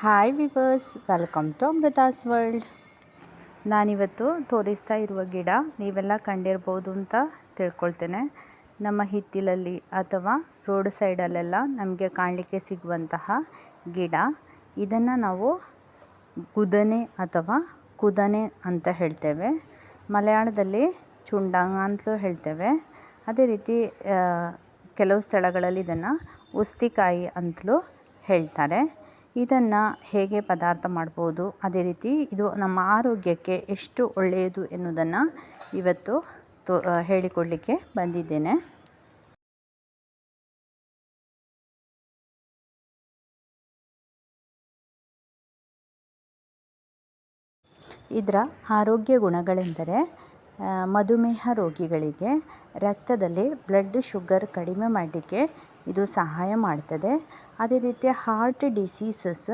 Hi viewers welcome to Amrutha's world ನಾನಿವತ್ತು ತೋರಿಸ್ತಾ ಇರುವ ಗಿಡ ನೀವೆಲ್ಲ ಕಂಡಿರ್ಬೋದು ಅಂತ ತಿಳ್ಕೊಳ್ತೇನೆ. ನಮ್ಮ ಹಿತ್ತಿಲಲ್ಲಿ ಅಥವಾ ರೋಡ್ ಸೈಡಲ್ಲೆಲ್ಲ ನಮಗೆ ಕಾಣಲಿಕ್ಕೆ ಸಿಗುವಂತಹ ಗಿಡ. ಇದನ್ನು ನಾವು ಗುದನೆ ಅಥವಾ ಕುದನೆ ಅಂತ ಹೇಳ್ತೇವೆ. ಮಲಯಾಳದಲ್ಲಿ ಚುಂಡಾಂಗ ಅಂತಲೂ ಹೇಳ್ತೇವೆ. ಅದೇ ರೀತಿ ಕೆಲವು ಸ್ಥಳಗಳಲ್ಲಿ ಇದನ್ನು ಉಸ್ತಿಕಾಯಿ ಅಂತಲೂ ಹೇಳ್ತಾರೆ. ಇದನ್ನು ಹೇಗೆ ಪದಾರ್ಥ ಮಾಡ್ಬೋದು? ಅದೇ ರೀತಿ ಇದು ನಮ್ಮ ಆರೋಗ್ಯಕ್ಕೆ ಎಷ್ಟು ಒಳ್ಳೆಯದು ಎನ್ನುವುದನ್ನು ಇವತ್ತು ತೋ ಹೇಳಿಕೊಡಲಿಕ್ಕೆ ಬಂದಿದ್ದೇನೆ. ಇದರ ಆರೋಗ್ಯ ಗುಣಗಳೆಂದರೆ ಮಧುಮೇಹ ರೋಗಿಗಳಿಗೆ ರಕ್ತದಲ್ಲಿ ಬ್ಲಡ್ ಶುಗರ್ ಕಡಿಮೆ ಮಾಡಲಿಕ್ಕೆ ಇದು ಸಹಾಯ ಮಾಡ್ತದೆ. ಅದೇ ರೀತಿ ಹಾರ್ಟ್ ಡಿಸೀಸಸ್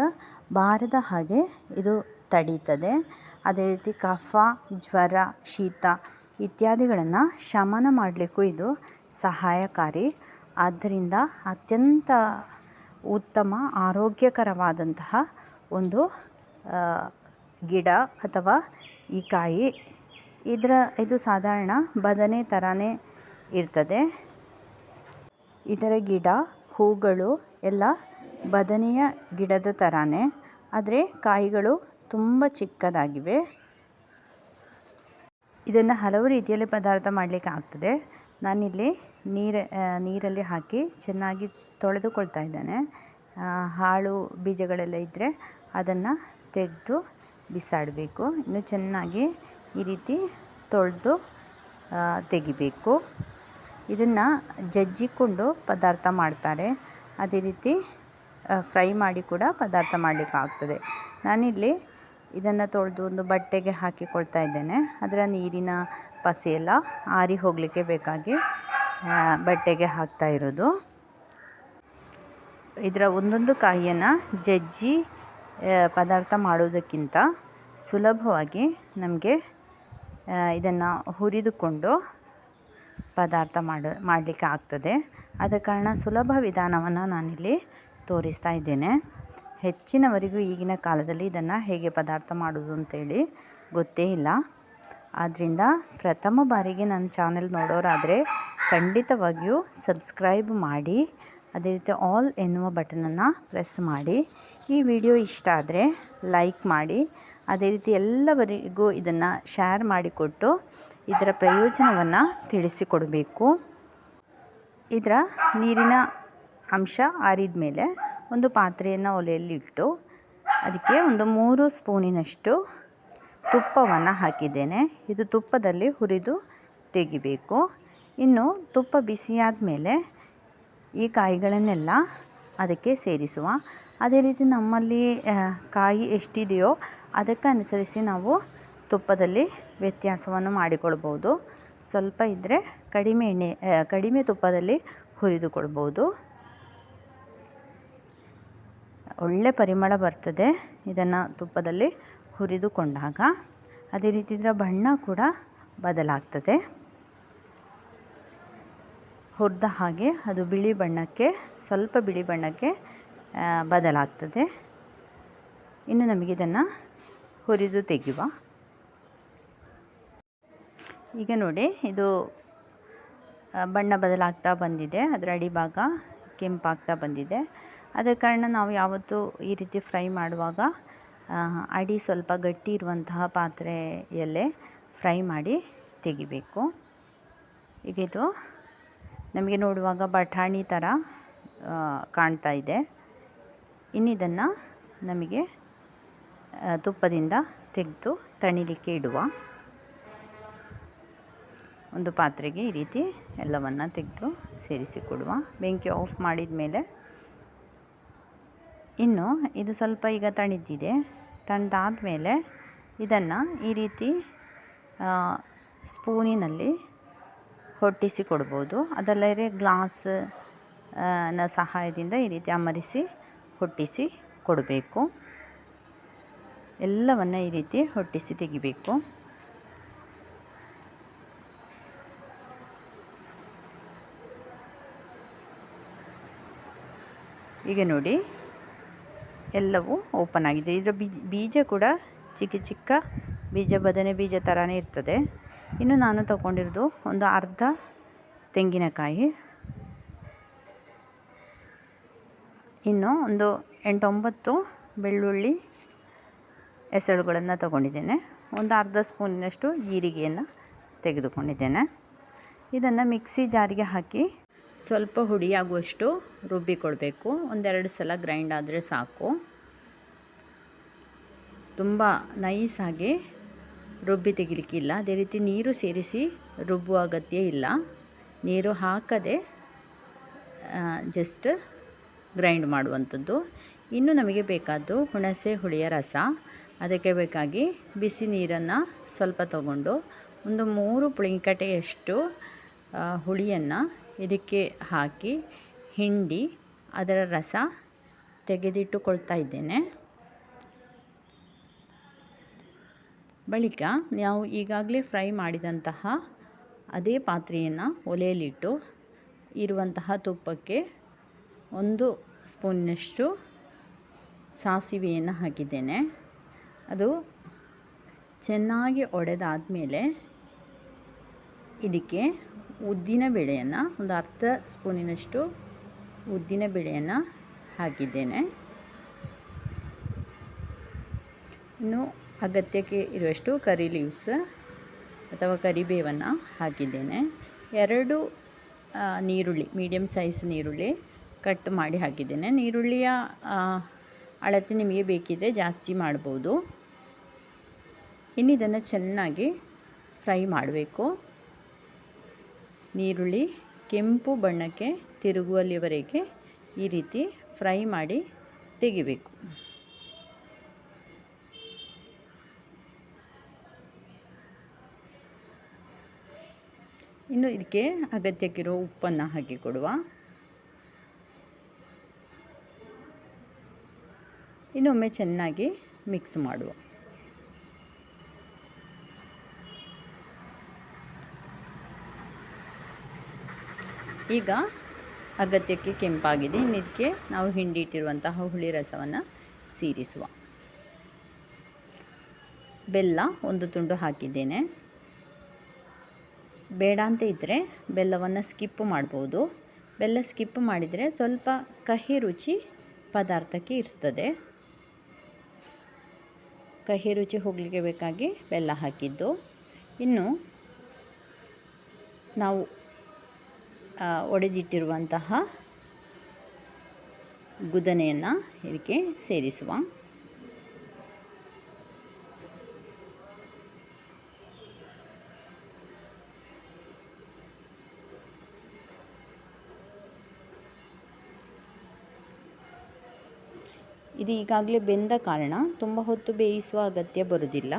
ಬಾರದ ಹಾಗೆ ಇದು ತಡೀತದೆ. ಅದೇ ರೀತಿ ಕಫ, ಜ್ವರ, ಶೀತ ಇತ್ಯಾದಿಗಳನ್ನು ಶಮನ ಮಾಡಲಿಕ್ಕೂ ಇದು ಸಹಾಯಕಾರಿ. ಆದ್ದರಿಂದ ಅತ್ಯಂತ ಉತ್ತಮ, ಆರೋಗ್ಯಕರವಾದಂತಹ ಒಂದು ಗಿಡ ಅಥವಾ ಈ ಕಾಯಿ. ಇದರ, ಇದು ಸಾಧಾರಣ ಬದನೆ ಥರನೇ ಇರ್ತದೆ. ಇದರ ಗಿಡ, ಹೂಗಳು ಎಲ್ಲ ಬದನೆಯ ಗಿಡದ ಥರನೇ ಆದರೆ ಕಾಯಿಗಳು ತುಂಬ ಚಿಕ್ಕದಾಗಿವೆ. ಇದನ್ನು ಹಲವು ರೀತಿಯಲ್ಲಿ ಪದಾರ್ಥ ಮಾಡಲಿಕ್ಕೆ ಆಗ್ತದೆ. ನಾನಿಲ್ಲಿ ನೀರ ನೀರಲ್ಲಿ ಹಾಕಿ ಚೆನ್ನಾಗಿ ತೊಳೆದುಕೊಳ್ತಾ ಇದ್ದೇನೆ. ಹಾಳು ಬೀಜಗಳೆಲ್ಲ ಇದ್ದರೆ ಅದನ್ನು ತೆಗೆದು ಬಿಸಾಡಬೇಕು. ಇನ್ನು ಚೆನ್ನಾಗಿ ಈ ರೀತಿ ತೊಳೆದು ತೆಗಿಬೇಕು. ಇದನ್ನು ಜಜ್ಜಿಕೊಂಡು ಪದಾರ್ಥ ಮಾಡ್ತಾರೆ. ಅದೇ ರೀತಿ ಫ್ರೈ ಮಾಡಿ ಕೂಡ ಪದಾರ್ಥ ಮಾಡಲಿಕ್ಕಾಗ್ತದೆ ನಾನಿಲ್ಲಿ ಇದನ್ನು ತೊಳೆದು ಒಂದು ಬಟ್ಟೆಗೆ ಹಾಕಿಕೊಳ್ತಾ ಇದ್ದೇನೆ. ಅದರ ನೀರಿನ ಪಸೆಯೆಲ್ಲ ಆರಿ ಹೋಗಲಿಕ್ಕೆ ಬೇಕಾಗಿ ಬಟ್ಟೆಗೆ ಹಾಕ್ತಾ ಇರೋದು. ಇದರ ಒಂದೊಂದು ಕಾಯಿಯನ್ನು ಜಜ್ಜಿ ಪದಾರ್ಥ ಮಾಡೋದಕ್ಕಿಂತ ಸುಲಭವಾಗಿ ನಮಗೆ ಇದನ್ನು ಹುರಿದುಕೊಂಡು ಪದಾರ್ಥ ಮಾಡ, ಮಾಡಲಿಕ್ಕೆ ಆಗ್ತದೆ. ಆದ ಕಾರಣ ಸುಲಭ ವಿಧಾನವನ್ನು ನಾನಿಲ್ಲಿ ತೋರಿಸ್ತಾ ಇದ್ದೇನೆ. ಹೆಚ್ಚಿನವರಿಗೂ ಈಗಿನ ಕಾಲದಲ್ಲಿ ಇದನ್ನು ಹೇಗೆ ಪದಾರ್ಥ ಮಾಡೋದು ಅಂತೇಳಿ ಗೊತ್ತೇ ಇಲ್ಲ. ಆದ್ದರಿಂದ ಪ್ರಥಮ ಬಾರಿಗೆ ನನ್ನ ಚಾನೆಲ್ ನೋಡೋರಾದರೆ ಖಂಡಿತವಾಗಿಯೂ ಸಬ್ಸ್ಕ್ರೈಬ್ ಮಾಡಿ, ಅದೇ ರೀತಿ ಆಲ್ ಎನ್ನುವ ಬಟನನ್ನು ಪ್ರೆಸ್ ಮಾಡಿ. ಈ ವಿಡಿಯೋ ಇಷ್ಟ ಆದರೆ ಲೈಕ್ ಮಾಡಿ ಅದೇ ರೀತಿ ಎಲ್ಲವರಿಗೂ ಇದನ್ನು ಶೇರ್ ಮಾಡಿಕೊಟ್ಟು ಇದರ ಪ್ರಯೋಜನವನ್ನು ತಿಳಿಸಿಕೊಡಬೇಕು. ಇದರ ನೀರಿನ ಅಂಶ ಆರಿದ ಮೇಲೆ ಒಂದು ಪಾತ್ರೆಯನ್ನು ಒಲೆಯಲ್ಲಿಟ್ಟು ಅದಕ್ಕೆ ಒಂದು ಮೂರು ಸ್ಪೂನಿನಷ್ಟು ತುಪ್ಪವನ್ನು ಹಾಕಿದ್ದೇನೆ. ಇದು ತುಪ್ಪದಲ್ಲಿ ಹುರಿದು ತೆಗಿಬೇಕು. ಇನ್ನು ತುಪ್ಪ ಬಿಸಿಯಾದ ಮೇಲೆ ಈ ಕಾಯಿಗಳನ್ನೆಲ್ಲ ಅದಕ್ಕೆ ಸೇರಿಸುವ. ಅದೇ ರೀತಿ ನಮ್ಮಲ್ಲಿ ಕಾಯಿ ಎಷ್ಟಿದೆಯೋ ಅದಕ್ಕೆ ಅನುಸರಿಸಿ ನಾವು ತುಪ್ಪದಲ್ಲಿ ವ್ಯತ್ಯಾಸವನ್ನು ಮಾಡಿಕೊಳ್ಬೋದು. ಸ್ವಲ್ಪ ಇದ್ದರೆ ಕಡಿಮೆ ಎಣ್ಣೆ ಕಡಿಮೆ ತುಪ್ಪದಲ್ಲಿ ಹುರಿದುಕೊಳ್ಬೋದು. ಒಳ್ಳೆ ಪರಿಮಳ ಬರ್ತದೆ ಇದನ್ನು ತುಪ್ಪದಲ್ಲಿ ಹುರಿದುಕೊಂಡಾಗ. ಅದೇ ರೀತಿ ಇದರ ಬಣ್ಣ ಕೂಡ ಬದಲಾಗ್ತದೆ. ಹುರಿದ ಹಾಗೆ ಅದು ಬಿಳಿ ಬಣ್ಣಕ್ಕೆ, ಸ್ವಲ್ಪ ಬಿಳಿ ಬಣ್ಣಕ್ಕೆ ಬದಲಾಗ್ತದೆ. ಇನ್ನು ನಮಗಿದನ್ನು ಹುರಿದು ತೆಗೆಯುವ. ಈಗ ನೋಡಿ, ಇದು ಬಣ್ಣ ಬದಲಾಗ್ತಾ ಬಂದಿದೆ. ಅದರ ಅಡಿಭಾಗ ಕೆಂಪಾಗ್ತಾ ಬಂದಿದೆ. ಅದ ಕಾರಣ ನಾವು ಯಾವತ್ತೂ ಈ ರೀತಿ ಫ್ರೈ ಮಾಡುವಾಗ ಅಡಿ ಸ್ವಲ್ಪ ಗಟ್ಟಿ ಇರುವಂತಹ ಪಾತ್ರೆಯಲ್ಲೇ ಫ್ರೈ ಮಾಡಿ ತೆಗಿಬೇಕು. ಈಗ ಇದು ನಮಗೆ ನೋಡುವಾಗ ಬಟಾಣಿ ಥರ ಕಾಣ್ತಾ ಇದೆ. ಇನ್ನಿದನ್ನು ನಮಗೆ ತುಪ್ಪದಿಂದ ತೆಗೆದು ತಣಿಲಿಕ್ಕೆ ಇಡುವ. ಒಂದು ಪಾತ್ರೆಗೆ ಈ ರೀತಿ ಎಲ್ಲವನ್ನು ತೆಗೆದು ಸೇರಿಸಿ ಕೊಡುವ. ಬೆಂಕಿ ಆಫ್ ಮಾಡಿದ ಮೇಲೆ ಇನ್ನು ಇದು ಸ್ವಲ್ಪ ಈಗ ತಣಿದಿದೆ. ತಣ್ಣದಾದ ಮೇಲೆ ಇದನ್ನು ಈ ರೀತಿ ಸ್ಪೂನಿನಲ್ಲಿ ಹೊಟ್ಟಿಸಿ ಕೊಡ್ಬೋದು. ಅದಲ್ಲದೆ ಗ್ಲಾಸ್ನ ಸಹಾಯದಿಂದ ಈ ರೀತಿ ಅಮರಿಸಿ, ಹೊಟ್ಟಿಸಿ ಕೊಡಬೇಕು. ಎಲ್ಲವನ್ನು ಈ ರೀತಿ ಹೊಟ್ಟಿಸಿ ತೆಗಿಬೇಕು. ಈಗ ನೋಡಿ, ಎಲ್ಲವೂ ಓಪನ್ ಆಗಿದೆ. ಇದರ ಬೀಜ ಬೀಜ ಕೂಡ ಚಿಕ್ಕ ಚಿಕ್ಕ ಬೀಜ, ಬದನೆ ಬೀಜ ಥರನೇ ಇರ್ತದೆ. ಇನ್ನು ನಾನು ತಗೊಂಡಿರೋದು ಒಂದು ಅರ್ಧ ತೆಂಗಿನಕಾಯಿ. ಇನ್ನು ಒಂದು ಎಂಟೊಂಬತ್ತು ಬೆಳ್ಳುಳ್ಳಿ ಎಸಳುಗಳನ್ನು ತಗೊಂಡಿದ್ದೇನೆ. ಒಂದು ಅರ್ಧ ಸ್ಪೂನಿನಷ್ಟು ಜೀರಿಗೆಯನ್ನು ತೆಗೆದುಕೊಂಡಿದ್ದೇನೆ. ಇದನ್ನು ಮಿಕ್ಸಿ ಜಾರಿಗೆ ಹಾಕಿ ಸ್ವಲ್ಪ ಹುಡಿಯಾಗುವಷ್ಟು ರುಬ್ಬಿಕೊಳ್ಬೇಕು. ಒಂದೆರಡು ಸಲ ಗ್ರೈಂಡ್ ಆದರೆ ಸಾಕು. ತುಂಬ ನೈಸಾಗಿ ರುಬ್ಬಿ ತೆಗಿಲಿಕ್ಕಿಲ್ಲ. ಅದೇ ರೀತಿ ನೀರು ಸೇರಿಸಿ ರುಬ್ಬುವ ಅಗತ್ಯ ಇಲ್ಲ. ನೀರು ಹಾಕದೆ ಜಸ್ಟ್ ಗ್ರೈಂಡ್ ಮಾಡುವಂಥದ್ದು. ಇನ್ನು ನಮಗೆ ಬೇಕಾದ್ದು ಹುಣಸೆ ಹುಳಿಯ ರಸ. ಅದಕ್ಕೆ ಬೇಕಾಗಿ ಬಿಸಿ ನೀರನ್ನು ಸ್ವಲ್ಪ ತಗೊಂಡು ಒಂದು ಮೂರು ಪುಳಿಂಕಟೆಯಷ್ಟು ಹುಳಿಯನ್ನು ಇದಕ್ಕೆ ಹಾಕಿ ಹಿಂಡಿ ಅದರ ರಸ ತೆಗೆದಿಟ್ಟುಕೊಳ್ತಾ ಇದ್ದೇನೆ. ಬಳಿಕ ನಾವು ಈಗಾಗಲೇ ಫ್ರೈ ಮಾಡಿದಂತಹ ಅದೇ ಪಾತ್ರೆಯನ್ನು ಒಲೆಯಲ್ಲಿಟ್ಟು ಇರುವಂತಹ ತುಪ್ಪಕ್ಕೆ ಒಂದು ಸ್ಪೂನಿನಷ್ಟು ಸಾಸಿವೆಯನ್ನು ಹಾಕಿದ್ದೇನೆ. ಅದು ಚೆನ್ನಾಗಿ ಒಡೆದಾದ ಮೇಲೆ ಇದಕ್ಕೆ ಉದ್ದಿನ ಬೇಳೆಯನ್ನು ಒಂದು ಅರ್ಧ ಸ್ಪೂನಿನಷ್ಟು ಉದ್ದಿನ ಬೇಳೆಯನ್ನು ಹಾಕಿದ್ದೇನೆ. ಇನ್ನು ಅಗತ್ಯಕ್ಕೆ ಇರುವಷ್ಟು ಕರಿ ಲೀವ್ಸ್ ಅಥವಾ ಕರಿಬೇವನ್ನು ಹಾಕಿದ್ದೇನೆ. ಎರಡು ನೀರುಳ್ಳಿ ಮೀಡಿಯಮ್ ಸೈಜ್ ನೀರುಳ್ಳಿ ಕಟ್ ಮಾಡಿ ಹಾಕಿದ್ದೇನೆ. ನೀರುಳ್ಳಿಯ ಅಳತೆ ನಿಮಗೆ ಬೇಕಿದ್ದರೆ ಜಾಸ್ತಿ ಮಾಡ್ಬೋದು. ಇನ್ನು ಇದನ್ನು ಚೆನ್ನಾಗಿ ಫ್ರೈ ಮಾಡಬೇಕು. ನೀರುಳ್ಳಿ, ಕೆಂಪು ಬಣ್ಣಕ್ಕೆ ತಿರುಗುವಲ್ಲಿವರೆಗೆ ಈ ರೀತಿ ಫ್ರೈ ಮಾಡಿ ತೆಗಿಬೇಕು. ಇನ್ನು ಇದಕ್ಕೆ ಅಗತ್ಯಕ್ಕಿರೋ ಉಪ್ಪನ್ನು ಹಾಕಿ ಕೊಡುವ. ಇನ್ನೊಮ್ಮೆ ಚೆನ್ನಾಗಿ ಮಿಕ್ಸ್ ಮಾಡುವ. ಈಗ ಅಗತ್ಯಕ್ಕೆ ಕೆಂಪಾಗಿದೆ. ಇನ್ನಿದಕ್ಕೆ ನಾವು ಹಿಂಡಿಟ್ಟಿರುವಂತಹ ಹುಳಿ ರಸವನ್ನು ಸೇರಿಸುವ. ಬೆಲ್ಲ ಒಂದು ತುಂಡು ಹಾಕಿದ್ದೇನೆ. ಬೇಡ ಅಂತ ಇದ್ದರೆ ಬೆಲ್ಲವನ್ನು ಸ್ಕಿಪ್ ಮಾಡ್ಬೋದು. ಬೆಲ್ಲ ಸ್ಕಿಪ್ ಮಾಡಿದರೆ ಸ್ವಲ್ಪ ಕಹಿ ರುಚಿ ಪದಾರ್ಥಕ್ಕೆ ಇರ್ತದೆ. ಕಹಿ ರುಚಿ ಹೋಗಲಿಕ್ಕೆ ಬೇಕಾಗಿ ಬೆಲ್ಲ ಹಾಕಿದ್ದು. ಇನ್ನು ನಾವು ಒಡೆದಿಟ್ಟಿರುವಂತಹ ಗುದನೆಯನ್ನು ಇದಕ್ಕೆ ಸೇರಿಸುವ. ಇದು ಈಗಾಗಲೇ ಬೆಂದ ಕಾರಣ ತುಂಬ ಹೊತ್ತು ಬೇಯಿಸುವ ಅಗತ್ಯ ಬರುವುದಿಲ್ಲ.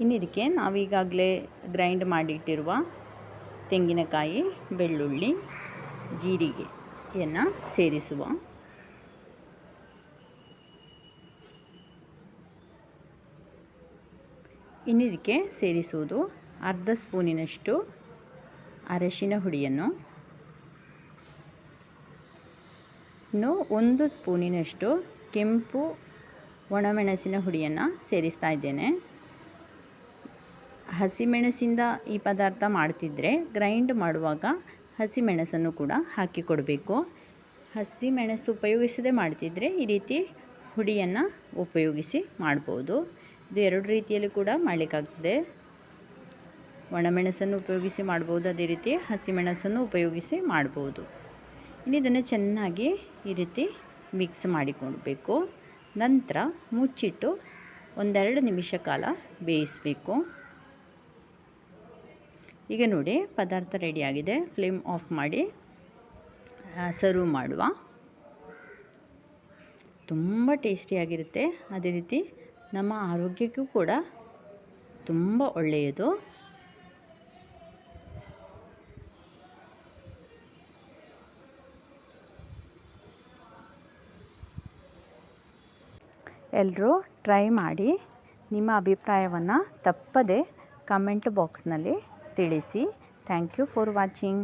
ಇನ್ನು ಇದಕ್ಕೆ ನಾವೀಗಾಗಲೇ ಗ್ರೈಂಡ್ ಮಾಡಿಟ್ಟಿರುವ ತೆಂಗಿನಕಾಯಿ, ಬೆಳ್ಳುಳ್ಳಿ, ಜೀರಿಗೆಯನ್ನು ಸೇರಿಸುವ. ಇನ್ನು ಇದಕ್ಕೆ ಸೇರಿಸುವುದು ಅರ್ಧ ಸ್ಪೂನಿನಷ್ಟು ಅರಶಿನ ಹುಡಿಯನ್ನು. ಇನ್ನು ಒಂದು ಸ್ಪೂನಿನಷ್ಟು ಕೆಂಪು ಒಣಮೆಣಸಿನ ಹುಡಿಯನ್ನು ಸೇರಿಸ್ತಾ ಇದ್ದೇನೆ. ಹಸಿಮೆಣಸಿಂದ ಈ ಪದಾರ್ಥ ಮಾಡ್ತಿದ್ರೆ ಗ್ರೈಂಡ್ ಮಾಡುವಾಗ ಹಸಿಮೆಣಸನ್ನು ಕೂಡ ಹಾಕಿ ಕೊಡಬೇಕು ಹಸಿಮೆಣಸು ಉಪಯೋಗಿಸದೆ ಮಾಡ್ತಿದ್ರೆ ಈ ರೀತಿ ಹುಡಿಯನ್ನು ಉಪಯೋಗಿಸಿ ಮಾಡ್ಬೋದು. ಇದು ಎರಡು ರೀತಿಯಲ್ಲಿ ಕೂಡ ಮಾಡಲಿಕ್ಕಾಗ್ತದೆ. ಒಣಮೆಣಸನ್ನು ಉಪಯೋಗಿಸಿ ಮಾಡ್ಬೋದು, ಅದೇ ರೀತಿ ಹಸಿಮೆಣಸನ್ನು ಉಪಯೋಗಿಸಿ ಮಾಡ್ಬೋದು. ಇನ್ನು ಇದನ್ನು ಚೆನ್ನಾಗಿ ಈ ರೀತಿ ಮಿಕ್ಸ್ ಮಾಡಿಕೊಳ್ಬೇಕು ನಂತರ ಮುಚ್ಚಿಟ್ಟು ಒಂದೆರಡು ನಿಮಿಷ ಕಾಲ ಬೇಯಿಸಬೇಕು. ಈಗ ನೋಡಿ, ಪದಾರ್ಥ ರೆಡಿಯಾಗಿದೆ ಫ್ಲೇಮ್ ಆಫ್ ಮಾಡಿ ಸರ್ವ್ ಮಾಡುವ. ತುಂಬ ಟೇಸ್ಟಿಯಾಗಿರುತ್ತೆ ಅದೇ ರೀತಿ ನಮ್ಮ ಆರೋಗ್ಯಕ್ಕೂ ಕೂಡ ತುಂಬ ಒಳ್ಳೆಯದು. ಎಲ್ಲರೂ ಟ್ರೈ ಮಾಡಿ ನಿಮ್ಮ ಅಭಿಪ್ರಾಯವನ್ನು ತಪ್ಪದೆ ಕಮೆಂಟ್ ಬಾಕ್ಸ್ನಲ್ಲಿ ತಿಳಿಸಿ ಥ್ಯಾಂಕ್ ಯು ಫಾರ್ ವಾಚಿಂಗ್